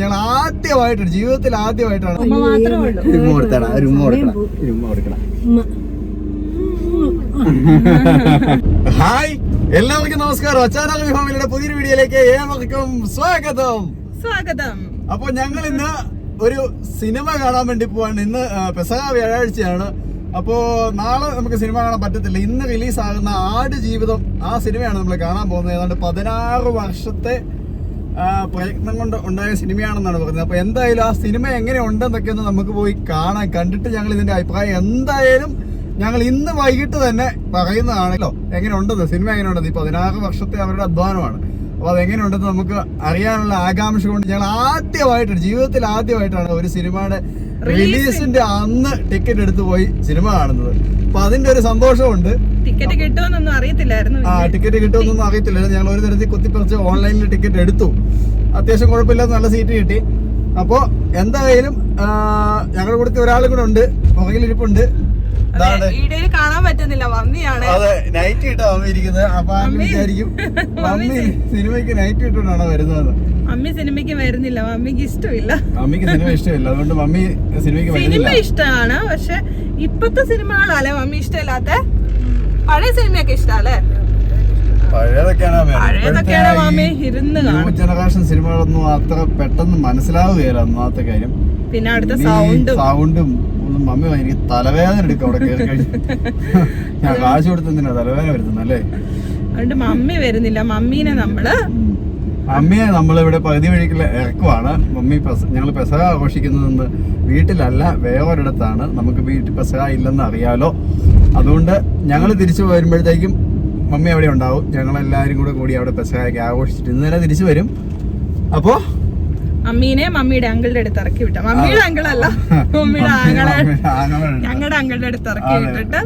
ഞങ്ങൾ ആദ്യമായിട്ടാണ് ജീവിതത്തിൽ ആദ്യമായിട്ടാണ് ഉമ്മ കൊടുത്തടാ ഒരു ഉമ്മ കൊടുക്കണം ഒരു ഉമ്മ കൊടുക്കണം ഹായ് എല്ലാവർക്കും നമസ്കാരം. അച്ചാനക ഫാമിലിയുടെ പുതിയൊരു വീഡിയോയിലേക്ക് ഏവർക്കും സ്വാഗതം. സ്വാഗതം. അപ്പൊ ഞങ്ങൾ ഇന്ന് ഒരു സിനിമ കാണാൻ വേണ്ടി പോവാണ്. ഇന്ന് പെസക വ്യാഴാഴ്ചയാണ്. അപ്പോ നാളെ നമുക്ക് സിനിമ കാണാൻ പറ്റത്തില്ല. ഇന്ന് റിലീസ് ആകുന്ന ആട് ജീവിതം ആ സിനിമയാണ് നമ്മൾ കാണാൻ പോകുന്നത്. ഏതാണ്ട് പതിനാറ് വർഷത്തെ പ്രയത്നം കൊണ്ട് ഉണ്ടായ സിനിമയാണെന്നാണ് പറയുന്നത് അപ്പൊ എന്തായാലും ആ സിനിമ എങ്ങനെ ഉണ്ടെന്നൊക്കെ ഒന്ന് നമുക്ക് പോയി കാണാൻ കണ്ടിട്ട് ഞങ്ങൾ ഇതിന്റെ അഭിപ്രായം എന്തായാലും ഞങ്ങൾ ഇന്ന് വൈകിട്ട് തന്നെ പറയുന്നതാണല്ലോ എങ്ങനെ ഉണ്ടെന്ന്? സിനിമ എങ്ങനെ ഉണ്ടെന്ന്? ഈ പതിനാറ് വർഷത്തെ അവരുടെ അധ്വാനമാണ്. അപ്പൊ അതെങ്ങനെയുണ്ടെന്ന് നമുക്ക് അറിയാനുള്ള ആകാംക്ഷ കൊണ്ട് ഞങ്ങൾ ആദ്യമായിട്ടാണ് ജീവിതത്തിൽ ആദ്യമായിട്ടാണ് ഒരു സിനിമയുടെ റിലീസിന്റെ അന്ന് ടിക്കറ്റ് എടുത്ത് പോയി സിനിമ കാണുന്നത്. അപ്പൊ അതിന്റെ ഒരു സന്തോഷമുണ്ട്. ടിക്കറ്റ് കിട്ടുമെന്നൊന്നും അറിയത്തില്ലായിരുന്നു ആ ടിക്കറ്റ് കിട്ടുമെന്നൊന്നും അറിയത്തില്ലായിരുന്നു. ഞങ്ങൾ ഒരു തരത്തിൽ കുത്തിപ്പറിച്ച് ഓൺലൈനിൽ ടിക്കറ്റ് എടുത്തു. അത്യാവശ്യം കുഴപ്പമില്ലാത്ത നല്ല സീറ്റ് കിട്ടി. അപ്പോ എന്തായാലും ഞങ്ങളുടെ കൂടെ ഒരാളും കൂടെ ഉണ്ട്. പുറകിലിരിപ്പുണ്ട്. വീഡിയോയിൽ മമ്മിയാണ് അതെ നൈറ്റ് ഇട്ടാ അമ്മ ഇരിക്കുന്നത് അപ്പൊ വിചാരിക്കും മമ്മി സിനിമയ്ക്ക് നൈറ്റ് ഇട്ടുകൊണ്ടാണ് വരുന്നത്? മമ്മി സിനിമയ്ക്ക് വരുന്നില്ല. മമ്മിക്ക് ഇഷ്ടമില്ല. മമ്മിക്ക് സിനിമ ഇഷ്ടമില്ല. അതുകൊണ്ട് മമ്മി സിനിമയ്ക്ക് സിനിമ ഇഷ്ടമാണ്. പക്ഷെ ഇപ്പത്തെ സിനിമകളല്ലേ മമ്മി ഇഷ്ടമില്ലാത്ത? പഴയ സിനിമയൊക്കെ ഇഷ്ടല്ലേ? പഴയതൊക്കെയാണ് മമ്മി. ഇരുന്ന് ജനറേഷൻ സിനിമകളൊന്നും അത്ര പെട്ടെന്ന് മനസ്സിലാവുകയില്ല ഒന്നാമത്തെ കാര്യം. പിന്നെ അടുത്ത സൗണ്ടും സൗണ്ടും മമ്മി എനിക്ക് തലവേദന എടുക്കും അവിടെ കയറി കഴിഞ്ഞു. ഞാൻ കാശ് കൊടുത്തെന്തിനാ തലവേദന വരുത്തുന്നത് അല്ലേ അതുകൊണ്ട് മമ്മി വരുന്നില്ല. മമ്മീനെ നമ്മൾ അമ്മയെ നമ്മളിവിടെ പകുതി വഴിക്കുള്ള ഇറക്കുവാണ്. മമ്മി പെസ ഞങ്ങൾ പെസക ആഘോഷിക്കുന്നതെന്ന് വീട്ടിലല്ല വേറൊരിടത്താണ്. നമുക്ക് വീട്ടിൽ പെസക ഇല്ലെന്ന് അറിയാലോ. അതുകൊണ്ട് ഞങ്ങൾ തിരിച്ചു വരുമ്പോഴത്തേക്കും മമ്മി അവിടെ ഉണ്ടാവും. ഞങ്ങളെല്ലാവരും കൂടെ കൂടി അവിടെ പെസകയൊക്കെ ആഘോഷിച്ചിട്ട് ഇന്ന് തന്നെ തിരിച്ചു വരും. അപ്പോൾ മമ്മീനെ മമ്മിയുടെ അങ്കിളുടെ അടുത്ത് ഇറക്കി വിട്ട. മമ്മിയുടെ അങ്കിളല്ല മമ്മിയുടെ ആങ്ങളെ ഞങ്ങളുടെ അങ്കിളുടെ അടുത്ത് ഇറക്കി വിട്ടിട്ട്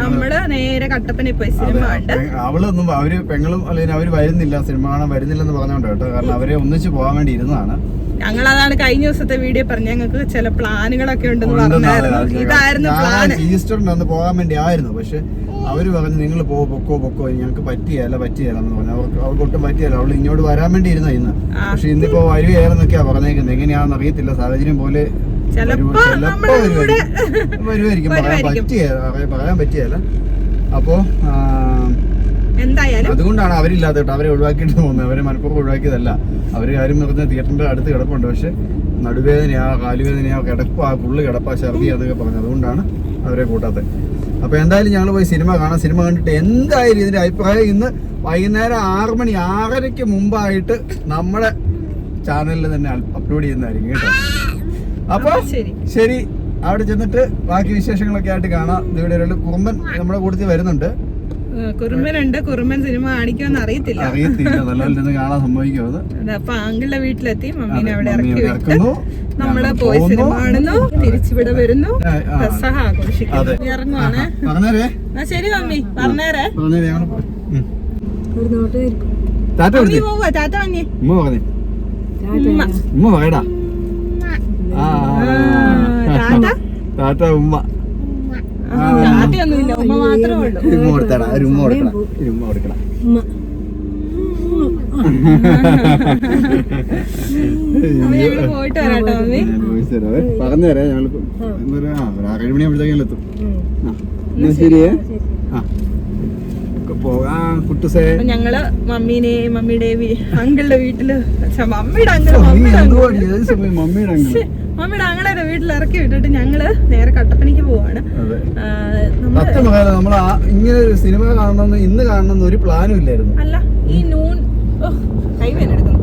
നമ്മൾ നേരെ കട്ടപ്പന പോയി സിനിമ കണ്ട്. അവളൊന്നും അവർ പെങ്ങളും അല്ലെങ്കിൽ അവർ വരുന്നില്ല സിനിമ കാണാൻ വരുന്നില്ലെന്ന് പറഞ്ഞോണ്ട് കേട്ടോ. കാരണം അവരെ ഒന്നിച്ച് പോകാൻ വേണ്ടി ഇരുന്നതാണ്. ഞങ്ങൾ അതാണ് കഴിഞ്ഞ ദിവസത്തെ വീഡിയോ പറഞ്ഞു ഞങ്ങൾക്ക് ചില പ്ലാനുകളൊക്കെ ഉണ്ടെന്ന് പറഞ്ഞായിരുന്നു. ഇതായിരുന്നു പ്ലാന്. ഞാൻ ഈസ്റ്ററിന് അന്ന് പോകാൻ വേണ്ടി ആയിരുന്നു. പക്ഷെ അവർ പറഞ്ഞു നിങ്ങൾ പോ പൊക്കോ പൊക്കോ. ഞങ്ങൾക്ക് പറ്റിയല്ല പറ്റിയല്ല എന്ന് പറഞ്ഞു. അവർക്ക് അവർക്ക് ഒട്ടും പറ്റിയല്ല. അവൾ ഇങ്ങോട്ട് വരാൻ വേണ്ടി ഇരുന്ന ഇന്ന്. പക്ഷെ ഇന്നിപ്പോ വരുകയായിരുന്നൊക്കെയാ പറഞ്ഞേക്കുന്നത്. എങ്ങനെയാണെന്ന് അറിയത്തില്ല. സാഹചര്യം പോലെ ചിലപ്പോ വരുമായിരിക്കും പറയാൻ വരുമായിരിക്കും. പറയാൻ- പറ്റിയല്ല. അപ്പോ എന്തായാലും അതുകൊണ്ടാണ് അവരില്ലാത്ത കേട്ടോ അവരെ ഒഴിവാക്കിയിട്ട് പോകുന്നത് അവരെ മനഃപൂർവം ഒഴിവാക്കിയതല്ല. അവർ കാര്യം പറഞ്ഞ തിയേറ്ററിന്റെ അടുത്ത് കിടപ്പുണ്ട്. പക്ഷെ നടുവേദനയാ കാലുവേദനയാ കിടപ്പാ പുള്ളി കിടപ്പാ ഛർദി അതൊക്കെ പറഞ്ഞു. അതുകൊണ്ടാണ് അവരെ കൂട്ടാത്തത്. അപ്പൊ എന്തായാലും ഞങ്ങൾ പോയി സിനിമ കാണാം. സിനിമ കണ്ടിട്ട് എന്തായാലും ഇതിന്റെ അഭിപ്രായം ഇന്ന് വൈകുന്നേരം ആറ് മണി ആറരയ്ക്ക് മുമ്പായിട്ട് നമ്മുടെ ചാനലിൽ തന്നെ അപ്ലോഡ് ചെയ്യുന്നതായിരിക്കും കേട്ടോ. അപ്പൊ ശരി. ശരി. അവിടെ ചെന്നിട്ട് ബാക്കി വിശേഷങ്ങളൊക്കെ ആയിട്ട് കാണാം. ഇവിടെ കുറുമ്പൻ നമ്മുടെ കൂട്ടത്തിൽ വരുന്നുണ്ട്. കുറുമ്പനുണ്ട് കുറുമ്പൻ സിനിമ കാണിക്കുമെന്ന് അറിയത്തില്ല. അറിയത്തില്ല. നല്ലപോലെ കാണാൻ സംഭവിക്കും അത്. അപ്പൊ ആങ്കിളുടെ വീട്ടിലെത്തി. മമ്മീനെ അവിടെ ഇറക്കി വിട്ട്. നമ്മൾ പോയി സിനിമ കാണുന്നു. തിരിച്ചിവിടെ വരുന്നു. ആഘോഷിക്കുന്നു. ഇറങ്ങുവാണ്. ആ ശരി മമ്മി. പറഞ്ഞേരെ. ടാറ്റ പോവാ ടാറ്റ മഞ്ഞി ഉമ്മ പറഞ്ഞേ. ഉമ്മ. പറയടാ ടാറ്റ ഉമ്മ. ഉമ്മ കൊടുത്തടാ ഒരു ഉമ്മ കൊടുക്കണം ഒരു ഉമ്മ കൊടുക്കണം മമ്മി പറഞ്ഞുതരാം ഞങ്ങൾ എന്തൊരു ആ ഒരു ആറേഴ് മണിയാകുമ്പോഴത്തേക്കും എത്തും എന്നാ ശരിയേ ആ കുട്ടുസേ ഞങ്ങൾ മമ്മീനെ മമ്മിയുടെ അങ്കിളുടെ വീട്ടിൽ. മമ്മിയുടെ അങ്കിൾ മമ്മിയുടെ സമയം മമ്മിയുടെ അങ്ങനെ മമ്മിയുടെ അങ്ങളെ വീട്ടിൽ ഇറക്കി വിട്ടിട്ട് ഞങ്ങൾ നേരെ കട്ടപ്പനയ്ക്ക് പോവാണ്. നമ്മൾ ഇങ്ങനെ ഒരു സിനിമ കാണണമെന്ന് ഇന്ന് കാണണമെന്ന് ഒരു പ്ലാനും ഇല്ലായിരുന്നു. അല്ല ഈ നൂൺ കൈവേന എടുക്കുന്നു.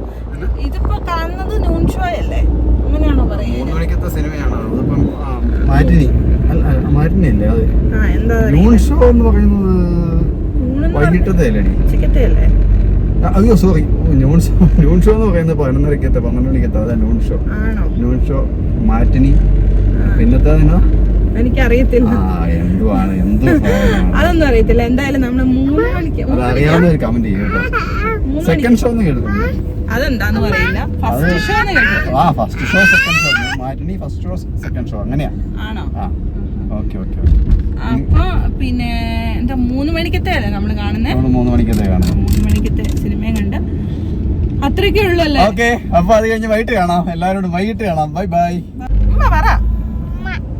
ഇതിപ്പോ കാണുന്നത് നൂൺ ഷോ അല്ലേ? അങ്ങനെയാണോ പറയുന്നത്? സിനിമയാണോ? അതിപ്പം മാറ്റിനി മാറ്റിനി. അല്ലേ അത്? നൂൺ ഷോ എന്ന് പറയുന്നത് വൈകിട്ടത്തെ അല്ലേ? ഉച്ചക്കത്തെ അല്ലേ? അയ്യോ sorry noon show noon show എന്ന് പറയുന്നത് പതിനൊന്നരക്കത്തെ പന്ത്രണ്ട് മണിക്കത്തെ അതാ noon show noon show matinee. പിന്നത്തെ അതിനോ? എനിക്കറിയത്തില്ല. ആ എന്തുവാണ് എന്ത് സാധനമാണ്. അതൊന്നും അറിയത്തില്ല. എന്തായാലും നമ്മൾ മൂന്ന് മണിക്ക് കമന്റ് ചെയ്യും കേട്ടോ. മൂന്ന് മണിക്ക്. സെക്കൻഡ് ഷോ എന്ന് കേട്ടിട്ടുണ്ട്? അതെന്താന്ന് പറയില്ല. ഫസ്റ്റ് ഷോ എന്ന് കേട്ടു ആ first show second show matinee first show second show അങ്ങനെയാ. ആണോ? ആ ഓക്കെ ഓക്കെ അപ്പൊ പിന്നെ എന്താ മൂന്ന് മണിക്കത്തെ അല്ലേ നമ്മൾ കാണുന്നത് നമ്മൾ മൂന്ന് മണിക്കത്തെ കാണുന്നത്. മൂന്ന് മണിക്കത്തെ. അത്രയ്ക്കേ ഓക്കെ അപ്പൊ അത് കഴിഞ്ഞ് വൈകിട്ട് കാണാം. എല്ലാവരോടും വൈകിട്ട് കാണാം. Bye bye. ഉമ്മ പറ.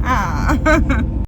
ആ.